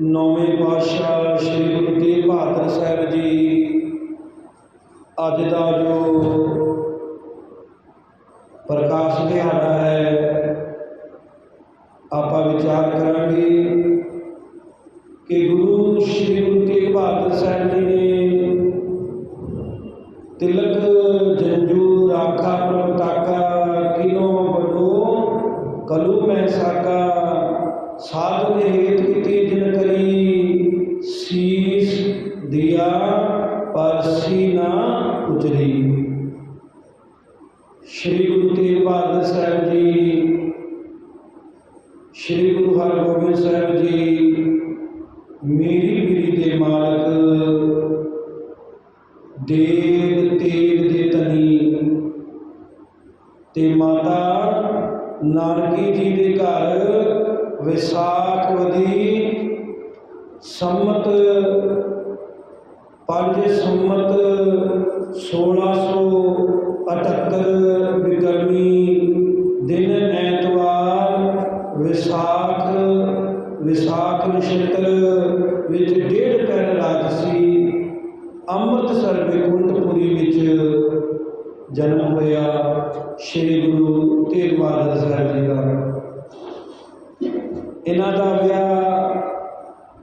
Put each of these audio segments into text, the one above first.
ਨੌਵੇਂ ਪਾਤਸ਼ਾਹ ਸ੍ਰੀ ਗੁਰੂ ਤੇਗ ਬਹਾਦਰ ਸਾਹਿਬ ਜੀ, ਅੱਜ ਦਾ ਜੋ ਪ੍ਰਕਾਸ਼ ਦਿਹਾੜਾ ਹੈ, ਆਪਾਂ ਵਿਚਾਰ ਕਰਾਂਗੇ ਕਿ ਗੁਰੂ ਸ੍ਰੀ ਗੁਰੂ ਤੇਗ ਬਹਾਦਰ ਸਾਹਿਬ ਦਿਆ, ਪਰਸੀ ਨਾ ਉਜਰੀ ਸ਼੍ਰੀ ਗੁਰੂ ਤੇਗ ਬਹਾਦਰ ਸਾਹਿਬ ਜੀ, ਸ਼੍ਰੀ ਗੁਰੂ ਹਰਗੋਬਿੰਦ ਸਾਹਿਬ ਜੀ, ਮੇਰੀ ਪੀਰੀ ਦੇ ਮਾਲਕ, ਦੇਗ ਤੇਗ ਦੇ ਤਨੀ ਤੇ ਮਾਤਾ ਨਾਨਕੀ ਜੀ ਦੇ ਘਰ ਵਿਸਾਖ ਵਧੀ ਸੰਮਤ ਪੰਜ ਸੰਮਤ 1678 ਬਿਕਰਮੀ ਦਿਨ ਐਤਵਾਰ ਵਿਸਾਖ ਵਿਸਾਖ ਨਛੱਤਰ ਵਿੱਚ ਡੇਢ ਪੈਰ ਰਾਤ ਸੀ, ਅੰਮ੍ਰਿਤਸਰ ਬੇਕੁੰਠਪੁਰੀ ਵਿੱਚ ਜਨਮ ਹੋਇਆ ਸ੍ਰੀ ਗੁਰੂ ਤੇਗ ਬਹਾਦਰ ਸਾਹਿਬ ਜੀ ਦਾ। ਇਹਨਾਂ ਦਾ ਵਿਆਹ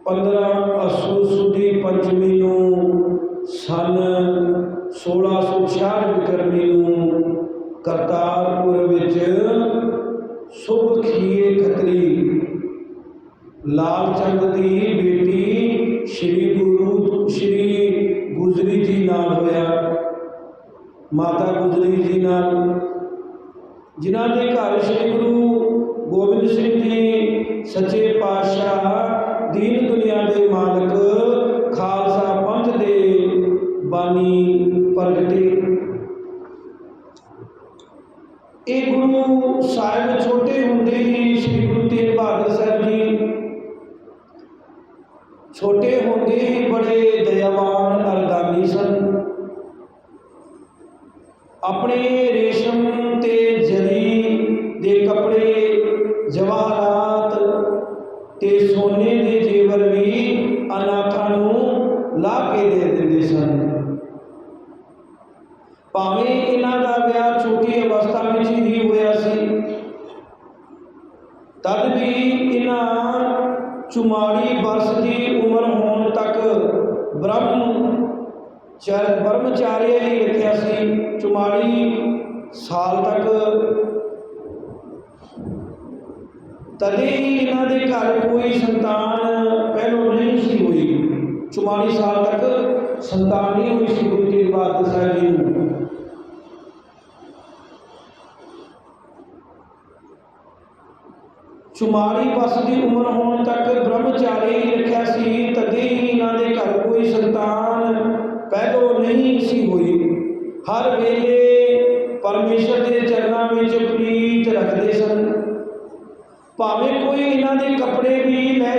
15ソ了。ਗੁਰੂ ਸਾਹਿਬ ਛੋਟੇ ਹੁੰਦੇ ਹੀ ਸ਼੍ਰੀ ਗੁਰੂ ਤੇਗ ਬਹਾਦਰ ਸਾਹਿਬ ਜੀ ਛੋਟੇ ਹੁੰਦੇ ਹੀ ਬੜੇ ਦਇਆਵਾਨ ਅਰਦਾਨੀ ਸਨ। ਆਪਣੇ ਰੇਸ਼ਮ ਤੇ ਜਰੀ ਦੇ ਕੱਪੜੇ, ਜਵਾਹਰਾਤ ਤੇ ਸੋਨੇ ਦੇ ਜੇਵਰ ਵੀ ਅਨਾਥਾਂ ਨੂੰ ਲਾ ਕੇ ਦੇ ਦਿੰਦੇ ਸਨ। ਭਾਵੇਂ ਇਹਨਾਂ ਦਾ ਵਿਆਹ ਛੋਟੀ ਅਵਸਥਾ ਵਿੱਚ ਹੀ ਹੋਇਆ 44 ਵਰਸ਼ ਦੀ ਉਮਰ ਹੋਣ ਤੱਕ ਬ੍ਰਹਮ ਚਰ ਬ੍ਰਹਮਚਾਰੀ ਹੀ ਰੱਖਿਆ ਸੀ 44 ਸਾਲ ਤੱਕ ਤਦੇ ਇਹਨਾਂ ਦੇ ਘਰ ਕੋਈ ਸੰਤਾਨ ਪਹਿਲੋਂ ਨਹੀਂ ਸੀ ਹੋਈ। 44 ਸਾਲ ਤੱਕ ਸੰਤਾਨ ਨਹੀਂ ਹੋਈ ਸੀ ਗੁਰੂ ਤੇਗ ਬਹਾਦਰ ਸਾਹਿਬ ਜੀ ਨੂੰ। ਚੁਮਾਰੀ ਬਸ ਦੀ ਉਮਰ ਹੋਣ ਤੱਕ ਬ੍ਰਹਮਚਾਰੀ ਰੱਖਿਆ ਸੀ, ਤਦੇ ਹੀ ਇਹਨਾਂ ਦੇ ਘਰ ਕੋਈ ਸੰਤਾਨ ਪਹਿਲੋਂ ਨਹੀਂ ਸੀ ਹੋਈ। ਹਰ ਵੇਲੇ ਪਰਮੇਸ਼ਰ ਦੇ ਚਰਨਾਂ ਵਿੱਚ ਪ੍ਰੀਤ ਰੱਖਦੇ ਸਨ। ਭਾਵੇਂ ਕੋਈ ਇਹਨਾਂ ਦੇ ਕੱਪੜੇ ਵੀ ਲੈ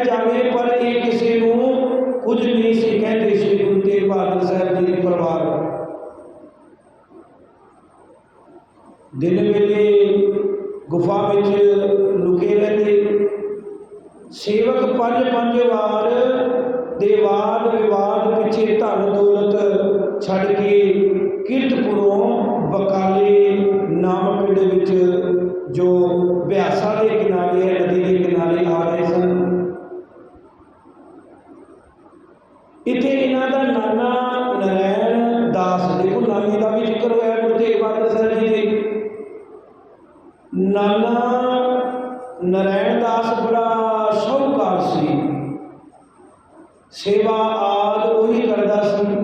ਸੇਵਾ ਆਦ ਉਹੀ ਕਰਦਾ ਸੀ।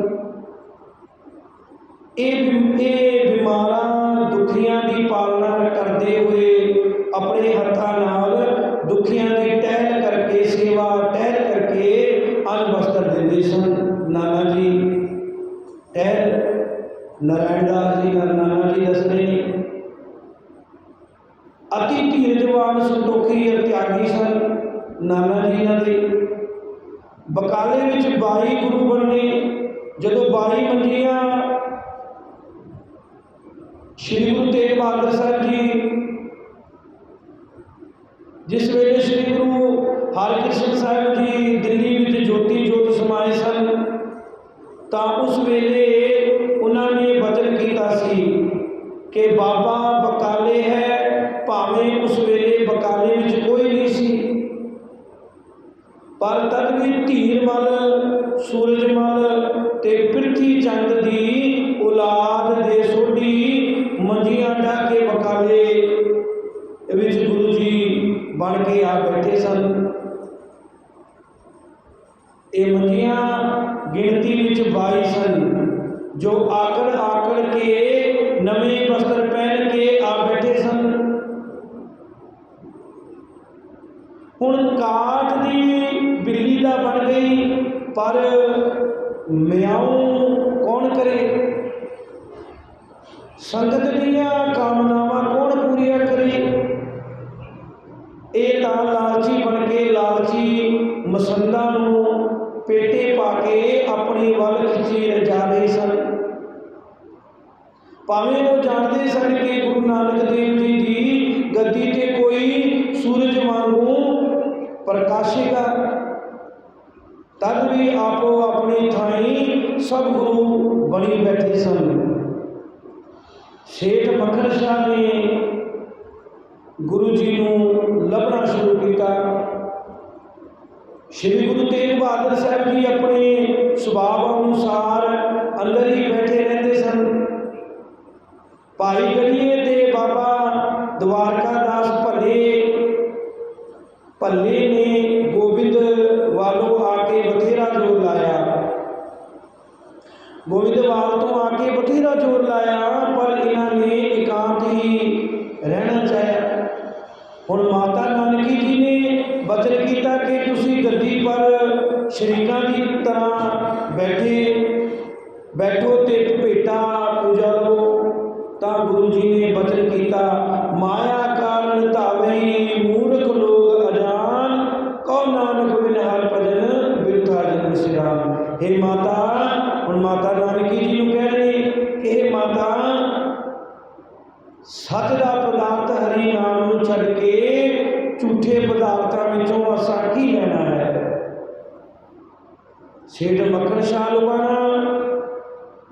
ਇਹ ਬਿਮ- ਇਹ ਬਿਮਾਰਾਂ, ਦੁਖੀਆਂ ਦੀ ਪਾਲਣਾ ਕਰਦੇ ਹੋਏ ਆਪਣੇ ਹੱਥਾਂ ਨਾਲ ਦੁਖੀਆਂ ਦੀ ਟਹਿਲ ਕਰਕੇ, ਸੇਵਾ ਟਹਿਲ ਕਰਕੇ ਅੰਨ ਵਸਤਰ ਦਿੰਦੇ ਸਨ। ਨਾਨਾ ਜੀ, ਟਹਿਲ, ਨਰਾਇਣ ਦਾਸ ਜੀ ਨਾਲ ਨਾਨਾ ਜੀ ਦੱਸਦੇ ਨੇ। ਅਤੀ ਧੀਰਜਵਾਨ, ਸੰਤੋਖੀ ਅਤੇ ਤਿਆਗੀ ਸਨ। ਨਾਨਾ ਜੀ ਇਹਨਾਂ ਦੇ ਬਕਾਲੇ ਵਿੱਚ 22 ਗੁਰੂ ਬਣਨੇ ਜਦੋਂ ਬਾਈ ਮੰਜੀਆਂ ਸ਼੍ਰੀ ਗੁਰੂ ਤੇਗ ਬਹਾਦਰ ਸਾਹਿਬ ਜੀ, ਜਿਸ ਵੇਲੇ ਸ੍ਰੀ ਗੁਰੂ ਹਰਕ੍ਰਿਸ਼ਨ ਇਹ ਮੰਜੀਆਂ ਗਿਣਤੀ ਵਿੱਚ 22 ਸਨ ਜੋ ਆਕੜ ਆਕੜ ਕੇ, ਨਵੇਂ ਵਸਤਰ ਪਹਿਨ ਕੇ ਆ ਬੈਠੇ ਸਨ। ਹੁਣ ਕਾਠ ਦੀ ਬਿੱਲੀ ਦਾ ਬਣ ਗਈ, ਪਰ ਮਿਆਉ ਕੌਣ ਕਰੇ? ਸੰਗਤ ਦੀਆਂ ਕਾਮਨਾਵਾਂ ਕੌਣ ਪੂਰੀਆਂ ਕਰੇ? ਇਹ ਤਾਂ ਲਾਲਚੀ ਬਣ ਕੇ ਲਾਲਚੀ ਮਸੰਦਾਂ ਨੂੰ ਪੇਟੇ ਪਾ ਕੇ ਆਪਣੇ ਵੱਲ ਖਿੱਚੇ ਜਾ ਰਹੇ ਸਨ। ਭਾਵੇਂ ਉਹ ਜਾਣਦੇ ਸਨ ਕਿ ਗੁਰੂ ਨਾਨਕ ਦੇਵ ਜੀ ਦੀ ਗੱਦੀ ਤੇ ਕੋਈ ਸੂਰਜ ਵਾਂਗੂ ਪ੍ਰਕਾਸ਼ੇਗਾ ਤਦ ਵੀ ਆਪੋ ਆਪਣੀ ਥਾਈ ਸਭ ਗੁਰੂ ਬਣੀ ਬੈਠੇ ਸਨ। ਸ਼ੇਠ ਮੱਖਣ ਸ਼ਾਹ ਨੇ ਗੁਰੂ ਜੀ ਨੂੰ ਲੱਭਣਾ ਸ਼ੁਰੂ ਕੀਤਾ। ਸ਼੍ਰੀ ਗੁਰੂ ਤੇਗ ਬਹਾਦਰ ਸਾਹਿਬ ਜੀ ਆਪਣੇ ਸੁਭਾਅ ਅਨੁਸਾਰ ਅੰਦਰ ਹੀ ਬੈਠੇ ਰਹਿੰਦੇ ਸਨ। ਭਾਈ ਗੜੀਏ ਦੇ ਬਾਬਾ ਦਵਾਰਕਾ ਦਾਸ ਭੱਲੇ ਭੱਲੇ ਬਚਨ ਕਿ ਤੁਸੀਂ ਗੱਦੀ ਪਰ ਸ਼ਰੀਕਾਂ ਦੀ ਤਰ੍ਹਾਂ ਬੈਠੇ, ਬੈਠੋ ਤੇ ਭੇਟਾ ਪੂਜਾ ਲਓ ਤਾਂ ਗੁਰੂ ਜੀ ਨੇ ਬਚਨ ਕੀਤਾ, ਮਾਇਆ ਕਾਰਨ ਧਾਵਈ ਮੂਰਖ ਲੋਕ ਅਜਾਨ, ਕਉ ਨਾਨਕ ਬਿਨ ਹਰ ਭਜਨ ਬਿਰਥਾ ਜਨ ਸਿਰਾਮ। हे ਮਾਤਾ, ਹੁਣ ਮਾਤਾ ਨਾਨਕੀ ਜੀ ਨੂੰ ਕਹਿ ਰਹੇ ਕਿ ਮਾਤਾ ਸੱਚ ਦਾ ਪਦਾਰਥ ਹਰੀ ਨਾਮ ਨੂੰ ਛੱਡ ਕੇ ਝੂਠੇ ਪਦਾਰਥਾਂ ਵਿੱਚੋਂ ਅਸਾਂ ਕੀ ਲੈਣਾ ਹੈ ਸੇਠ ਮੱਖਣ ਸ਼ਾਹ ਲੁਬਾਣਾ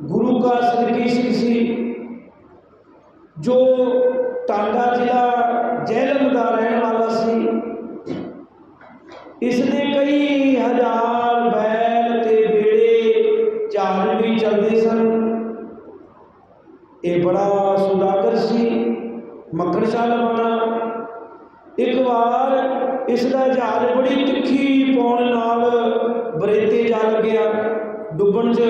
ਗੁਰੂ ਕਾ ਸਦਕੀ ਸਿੰਘ ਸੀ ਜੋ ਟਾਂਡਾ ਜ਼ਿਲ੍ਹਾ ਜਹਿਲਮ ਦਾ ਰਹਿਣ ਵਾਲਾ ਸੀ ਇਸ ਦੇ ਕਈ ਹਜ਼ਾਰ ਬੈਲ ਤੇ ਬੇੜੇ ਜਹਾਜ਼ ਵੀ ਚੱਲਦੇ ਸਨ। ਇਹ ਬੜਾ ਸੁਦਾਗਰ ਸੀ, ਮੱਖਣ ਸ਼ਾਹ ਲਵਾਣਾ ਇੱਕ ਵਾਰ ਇਸ ਦਾ ਜਹਾਜ਼ ਬੜੀ ਤਿੱਖੀ ਪਾਉਣ ਨਾਲ ਬਰੇਤੇ ਜਾ ਲੱਗਿਆ। ਡੁੱਬਣ 'ਚ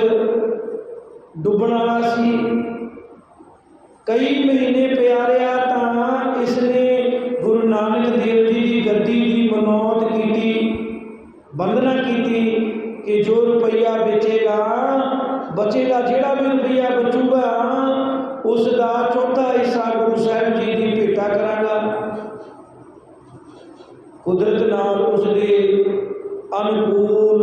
ਡੁੱਬਣ ਵਾਲਾ ਸੀ। ਕਈ ਮਹੀਨੇ ਪਿਆ ਰਿਹਾ ਤਾਂ ਇਸ ਨੇ ਗੁਰੂ ਨਾਨਕ ਦੇਵ ਜੀ ਦੀ ਗੱਦੀ ਦੀ ਮਨੌਤ ਕੀਤੀ। ਬੰਦਨਾ ਕੀਤੀ ਕਿ ਜੋ ਰੁਪਈਆ ਵੇਚੇਗਾ, ਬਚੇਗਾ, ਜਿਹੜਾ ਵੀ ਰੁਪਈਆ ਬਚੂਗਾ ਉਸ ਦਾ ਚੌਥਾ ਹਿੱਸਾ ਗੁਰੂ ਸਾਹਿਬ ਜੀ ਦੀ ਭੇਟਾ ਕਰਾਂਗਾ। ਕੁਦਰਤ ਨਾਲ ਉਸ ਦੇ ਅਨੁਕੂਲ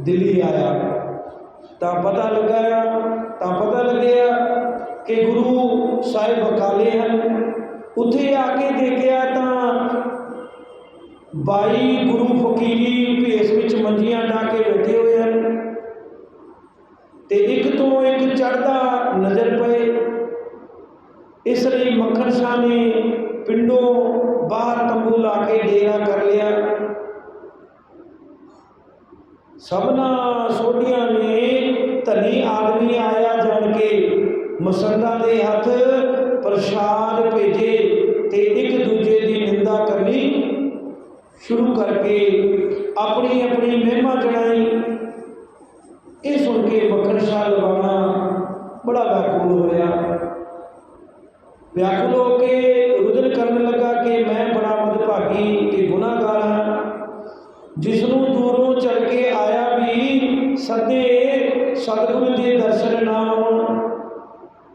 ਦਿੱਲੀ ਆਇਆ। ਤਾਂ ਪਤਾ ਲੱਗਾ, ਤਾਂ ਪਤਾ ਲੱਗਿਆ ਕਿ ਗੁਰੂ ਸਾਹਿਬ ਅਕਾਲੇ ਹਨ। ਉੱਥੇ ਆ ਕੇ ਦੇਖਿਆ ਤਾਂ ਬਾਈ ਗੁਰੂ ਫਕੀਰੀ ਭੇਸ ਵਿੱਚ ਮੰਜੀਆਂ ਢਾ ਕੇ ਬੈਠੇ ਹੋਏ ਹਨ। ਤੇ ਇੱਕ ਤੋਂ ਇੱਕ ਚੜਦਾ ਨਜ਼ਰ ਪਏ। ਇਸ ਲਈ ਮੱਖਣ ਸ਼ਾਹ ਨੇ ਪਿੰਡੋਂ ਬਾਹਰ ਤੰਬੂ ਲਾ ਕੇ ਡੇਰਾ ਕਰ ਲਿਆ। ਸਭਨਾ ਸੋਢੀਆਂ ਨੇ ਧਨੀ ਆਦਮੀ ਆਇਆ ਜਾਣ ਕੇ ਮਸੰਦਾਂ ਦੇ ਹੱਥ ਪ੍ਰਸ਼ਾਦ ਭੇਜੇ ਤੇ ਇੱਕ ਦੂਜੇ ਦੀ ਨਿੰਦਾ ਕਰਨੀ ਸ਼ੁਰੂ ਕਰਕੇ ਆਪਣੀ ਆਪਣੀ ਮਹਿਮਾ ਚੜਾਈ ਇਹ ਸੁਣ ਕੇ ਮੱਖਣ ਸ਼ਾਹ ਲਵਾਣਾ ਬੜਾ ਵਿਆਕੁਲ ਹੋਇਆ ਵਿਆਕੁਲ ਹੋ ਕੇ ਰੁਦਨ ਕਰਨ ਲੱਗਾ ਕਿ ਮੈਂ ਬੜਾ ਮਦਭਾਗੀ ਤੇ ਗੁਨਾਹਗਾਰ ਵੀ ਸਦੇ ਸਤਿਗੁਰੂ ਦੇ ਦਰਸ਼ਨ ਨਾ ਹੋਣ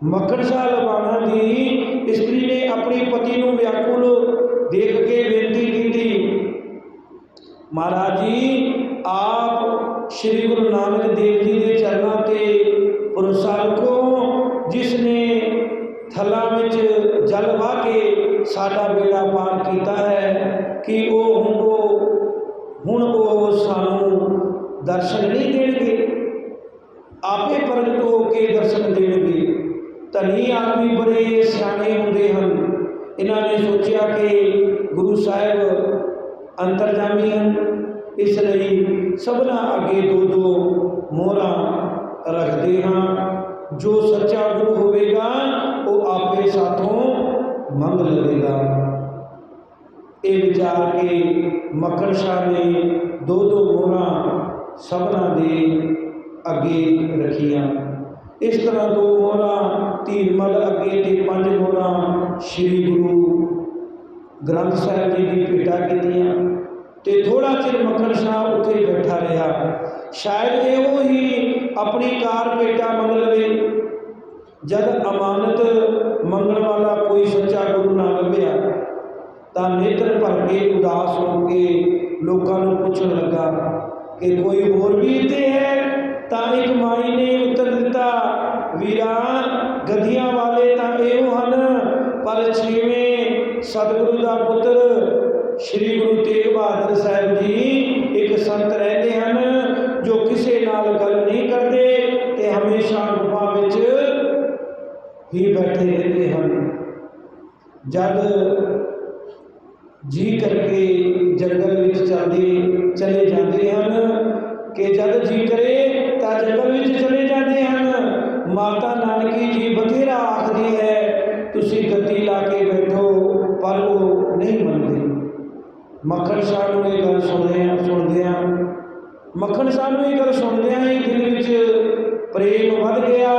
ਮੱਖਣ ਸ਼ਾਹ ਲਵਾਣਾ ਦੀ ਇਸਤਰੀ ਨੇ ਆਪਣੀ ਪਤੀ ਨੂੰ ਵਿਆਕੁਲ ਦੇਖ ਕੇ ਬੇਨਤੀ ਕੀਤੀ ਮਹਾਰਾਜ ਜੀ ਆਪ ਸ੍ਰੀ ਗੁਰੂ ਨਾਨਕ ਦੇਵ ਜੀ ਦੇ ਚਰਨਾਂ ਤੇ ਭਰੋਸਾ ਰੱਖੋ ਜਿਸ ਨੇ ਥਲਾਂ ਵਿੱਚ ਜਲ ਵਾਹ ਕੇ ਸਾਡਾ ਬੇੜਾ ਪਾਰ ਕੀਤਾ ਹੈ ਕਿ ਉਹ ਹੁਣ ਉਹ ਹੁਣ ਉਹ ਸਾਨੂੰ ਦਰਸ਼ਨ ਨਹੀਂ ਦੇਣਗੇ ਆਪੇ ਪ੍ਰਗਟ ਹੋ ਕੇ ਦਰਸ਼ਨ ਦੇਣਗੇ ਧਨੀ ਆਦਮੀ ਬੜੇ ਸਿਆਣੇ ਹੁੰਦੇ ਹਨ। ਇਹਨਾਂ ਨੇ ਸੋਚਿਆ ਕਿ ਗੁਰੂ ਸਾਹਿਬ ਅੰਤਰਜਾਮੀ ਹਨ। ਇਸ ਲਈ ਸਭਨਾ ਅੱਗੇ ਦੋ ਦੋ ਮੋਹਰਾਂ ਰੱਖਦੇ ਹਾਂ। ਜੋ ਸੱਚਾ ਗੁਰੂ ਹੋਵੇਗਾ, ਉਹ ਆਪੇ ਸਾਥੋਂ ਮੰਗ ਲਵੇਗਾ। ਇਹ ਵਿਚਾਰ ਕੇ ਮੱਖਣ ਸ਼ਾਹ ਨੇ ਦੋ ਦੋ ਮੋਹਰਾਂ ਸਭਨਾ ਦੇ ਅੱਗੇ ਰੱਖੀਆਂ। ਇਸ ਤਰ੍ਹਾਂ ਦੋ ਮੋਹਰਾਂ ਧੀਰਮਲ ਅੱਗੇ ਤੇ ਪੰਜ ਮੋਹਰਾਂ ਸ੍ਰੀ ਗੁਰੂ ਗ੍ਰੰਥ ਸਾਹਿਬ ਜੀ ਦੀ ਭੇਟਾ ਕੀਤੀਆਂ ਤੇ ਥੋੜਾ ਚਿਰ ਮੱਖਣ ਸ਼ਾਹ ਉੱਥੇ ਬੈਠਾ ਰਿਹਾ। ਸ਼ਾਇਦ ਇਹੋ ਹੀ ਆਪਣੀ ਕਾਰ ਭੇਟਾ ਮੰਗ ਲਵੇ, ਜਦ ਅਮਾਨਤ ਮੰਗਣ ਵਾਲਾ ਕੋਈ ਸੱਚਾ ਗੁਰੂ ਨਾ ਲੱਭਿਆ, ਤਾਂ ਨੇਤਰ ਭਰ ਕੇ ਉਦਾਸ ਹੋ ਕੇ ਲੋਕਾਂ ਨੂੰ ਪੁੱਛਣ ਲੱਗਾ ਕਿ ਕੋਈ ਹੋਰ ਵੀ ਇੱਥੇ ਹੈ? ਤਾਂ ਇੱਕ ਮਾਈ ਨੇ ਉੱਤਰ ਦਿੱਤਾ, ਵੀਰਾਂ, ਗਧੀਆਂ ਵਾਲੇ ਤਾਂ ਇਹੋ ਹਨ, ਪਰ ਛੇਵੇਂ ਸਤਿਗੁਰੂ ਦਾ ਪੁੱਤਰ ਸ੍ਰੀ ਗੁਰੂ ਤੇਗ ਬਹਾਦਰ ਸਾਹਿਬ ਜੀ ਇੱਕ ਸੰਤ ਰਹਿੰਦੇ ਹਨ, ਜੋ ਕਿਸੇ ਨਾਲ ਗੱਲ ਨਹੀਂ ਕਰਦੇ ਤੇ ਹਮੇਸ਼ਾ ਗੁਫਾ ਵਿੱਚ ਹੀ ਬੈਠੇ ਰਹਿੰਦੇ ਹਨ। ਜਦ ਜੀ ਕਰਕੇ ਜੰਗਲ ਵਿੱਚ ਚੱਲਦੇ, ਚਲੇ ਜਾਂਦੇ ਹਨ ਕਿ ਜਦ ਜੀ ਕਰੇ ਤਾਂ ਜੰਗਲ ਵਿੱਚ ਚਲੇ ਜਾਂਦੇ ਹਨ ਮਾਤਾ ਨਾਨਕੀ ਜੀ ਬਥੇਰਾ ਆਖਦੀ ਹੈ, ਤੁਸੀਂ ਗੱਦੀ ਲਾ ਕੇ ਬੈਠੋ, ਪਰ ਉਹ ਨਹੀਂ ਮੰਨਦੇ। ਮੱਖਣ ਸ਼ਾਹ ਨੂੰ ਇਹ ਗੱਲ ਸੁਣਦੇ ਆ ਸੁਣਦੇ ਆ ਮੱਖਣ ਸ਼ਾਹ ਨੂੰ ਇਹ ਗੱਲ ਸੁਣਦਿਆਂ ਹੀ ਦਿਲ ਵਿੱਚ ਪ੍ਰੇਮ ਵੱਧ ਗਿਆ।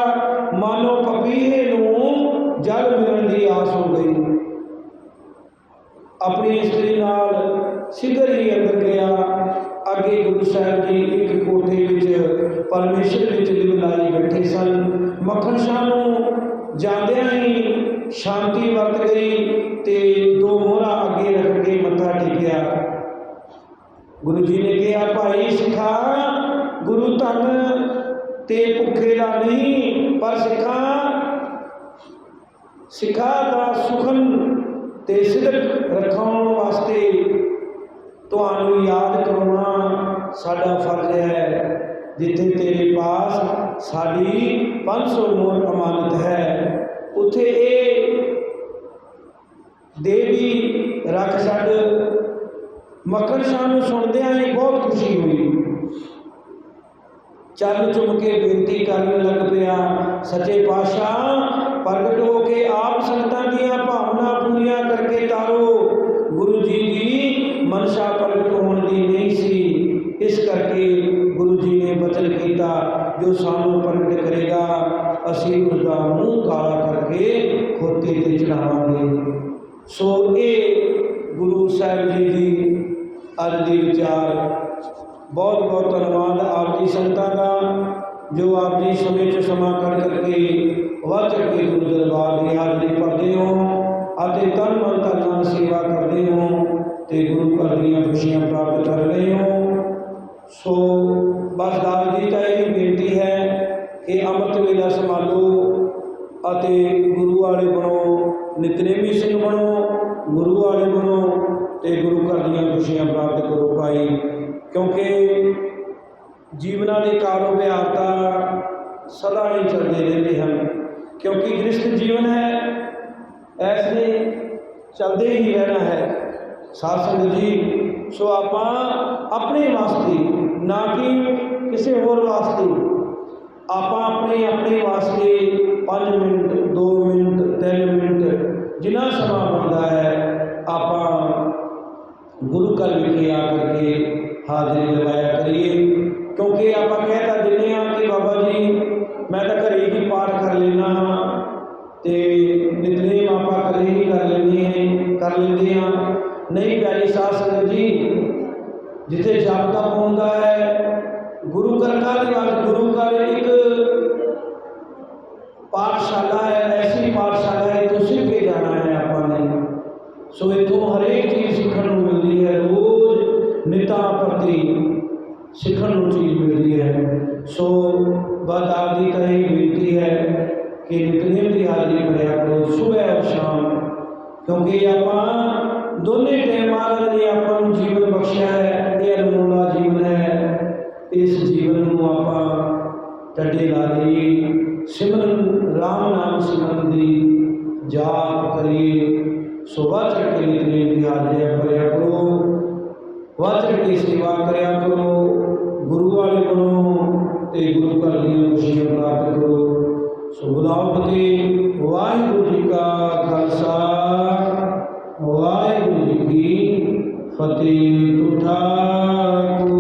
ਗੁਰੂ ਇੱਕ ਕੋਠੇ ਵਿੱਚ, ਪਰਮੇਸ਼ਰ ਵਿੱਚ ਲਿਵਲਾਈ ਬੈਠੇ ਸਨ। ਮੱਖਣ ਸ਼ਾਹ ਨੂੰ ਜਾਂਦਿਆਂ ਹੀ ਸ਼ਾਂਤੀ ਵਰਤ ਗਈ ਤੇ ਦੋ ਮੋਹਰਾਂ ਅੱਗੇ ਰੱਖ ਕੇ ਮੱਥਾ ਟੇਕਿਆ। ਗੁਰੂ ਜੀ ਨੇ ਕਿਹਾ, ਭਾਈ ਸਿੱਖਾ, ਗੁਰੂ ਧਨ ਤੇ ਭੁੱਖੇ ਦਾ ਨਹੀਂ, ਪਰ ਸਿੱਖਾ ਸਿੱਖਾ ਦਾ ਸੁਖਨ ਤੇ ਸਿਦਕ ਰਖਾਉਣ ਵਾਸਤੇ ਤੁਹਾਨੂੰ ਯਾਦ ਕਰਾਉਣਾ ਸਾਡਾ ਫਰਜ਼ ਹੈ ਜਿੱਥੇ ਤੇਰੇ ਪਾਸ ਸਾਡੀ 500 ਮੋਹਰ ਅਮਾਨਤ ਹੈ, ਉੱਥੇ ਇਹ ਦੇਵੀ ਰੱਖ ਛੱਡ ਮੱਖਣ ਸ਼ਾਹ ਨੂੰ ਸੁਣਦਿਆਂ ਹੀ ਬਹੁਤ ਖੁਸ਼ੀ ਹੋਈ। ਚਰਨ ਚੁੰਮ ਕੇ ਬੇਨਤੀ ਕਰਨ ਲੱਗ ਪਿਆ, ਸੱਚੇ ਪਾਤਸ਼ਾਹ, ਪ੍ਰਗਟ ਹੋ ਕੇ ਆਪ ਸੰਤਾਂ ਦੀਆਂ ਭਾਵਨਾ ਪੂਰੀਆਂ ਕਰਕੇ ਤਾਰੋ। ਗੁਰੂ ਜੀ ਦੀ ਮਨਸ਼ਾ ਪ੍ਰਗਟ ਹੋਣ ਦੀ ਨਹੀਂ ਸੀ। ਇਸ ਕਰਕੇ ਗੁਰੂ ਜੀ ਨੇ ਬਚਨ ਕੀਤਾ, ਜੋ ਸਾਨੂੰ ਪ੍ਰਗਟ ਕਰੇਗਾ, ਅਸੀਂ ਉਸ ਦਾ ਮੂੰਹ ਕਾਲਾ ਕਰਕੇ ਖੋਤੇ ਤੇ ਚੜਾਵਾਂਗੇ। ਸੋ ਇਹ ਗੁਰੂ ਸਾਹਿਬ ਜੀ ਦੀ ਅੱਜ ਦੇ ਵਿਚਾਰ। ਬਹੁਤ ਬਹੁਤ ਧੰਨਵਾਦ ਆਪ ਜੀ ਸੰਤਾਂ ਦਾ, ਜੋ ਆਪ ਜੀ ਸਮੇਂ ਚ ਸਮਾਂ ਕੱਢ ਕਰਕੇ ਵੱਧ ਕੇ ਗੁਰੂ ਦਰਬਾਰ ਦੀ ਹਾਜ਼ਰੀ ਭਰਦੇ ਹੋ ਅਤੇ ਤਨ ਮਨ ਧਨ ਨਾਲ ਸੇਵਾ ਕਰਦੇ ਹੋ ਤੇ ਗੁਰੂ ਘਰ ਦੀਆਂ ਖੁਸ਼ੀਆਂ ਪ੍ਰਾਪਤ ਕਰ ਰਹੇ ਹੋ। ਸੋ ਬਸ ਦਾਸ ਜੀ ਤਾਂ ਇਹ ਬੇਨਤੀ ਹੈ ਕਿ ਅੰਮ੍ਰਿਤ ਵੇਲਾ ਸੰਭਾਲੋ ਅਤੇ ਗੁਰੂ ਵਾਲੇ ਬਣੋ, ਨਿਤਨੇਮੀ ਸਿੰਘ ਬਣੋ, ਗੁਰੂ ਵਾਲੇ ਬਣੋ ਤੇ ਗੁਰੂ ਘਰ ਦੀਆਂ ਖੁਸ਼ੀਆਂ ਪ੍ਰਾਪਤ ਕਰੋ ਭਾਈ। ਕਿਉਂਕਿ ਜੀਵਨਾਂ ਦੇ ਕਾਰੋਬਾਰ ਤਾਂ ਸਦਾ ਹੀ ਚੱਲਦੇ ਰਹਿੰਦੇ ਹਨ। ਕਿਉਂਕਿ ਗ੍ਰਸਥ ਜੀਵਨ ਹੈ ਐਸ ਨੇ ਚੱਲਦੇ ਹੀ ਰਹਿਣਾ ਹੈ। ਸਾਧ ਸੰਗਤ ਜੀ, ਸੋ ਆਪਾਂ ਆਪਣੇ ਵਾਸਤੇ ਨਾ ਕਿ ਕਿਸੇ ਹੋਰ ਵਾਸਤੇ। ਆਪਾਂ ਆਪਣੇ ਆਪਣੇ ਵਾਸਤੇ 5 ਮਿੰਟ 2 ਮਿੰਟ 3 ਮਿੰਟ ਜਿੰਨਾ ਸਮਾਂ ਬਣਦਾ ਹੈ, ਆਪਾਂ ਗੁਰੂ ਘਰ ਵਿਖੇ ਆ ਕਰਕੇ ਹਾਜ਼ਰੀ ਲਗਾਇਆ ਕਰੀਏ। ਕਿਉਂਕਿ ਆਪਾਂ ਕਹਿ ਤਾਂ ਦਿੰਦੇ ਹਾਂ ਕਿ ਬਾਬਾ ਜੀ, ਮੈਂ ਤਾਂ ਘਰੇ ਹੀ ਪਾਠ ਕਰ ਲੈਣਾ ਹਾਂ ਤੇ ਨਿਤਨੇਮ ਆਪਾਂ ਘਰੇ ਹੀ ਕਰ ਲੈਂਦੇ ਹਾਂ, ਕਰ ਲੈਂਦੇ ਹਾਂ। ਨਹੀਂ ਪਿਆਰੀ ਸਾਧ ਸੰਗਤ ਜੀ, ਜਿੱਥੇ ਜਪ ਤਪ ਹੁੰਦਾ ਹੈ ਟੱਡੇ ਲਾ ਲਈਏ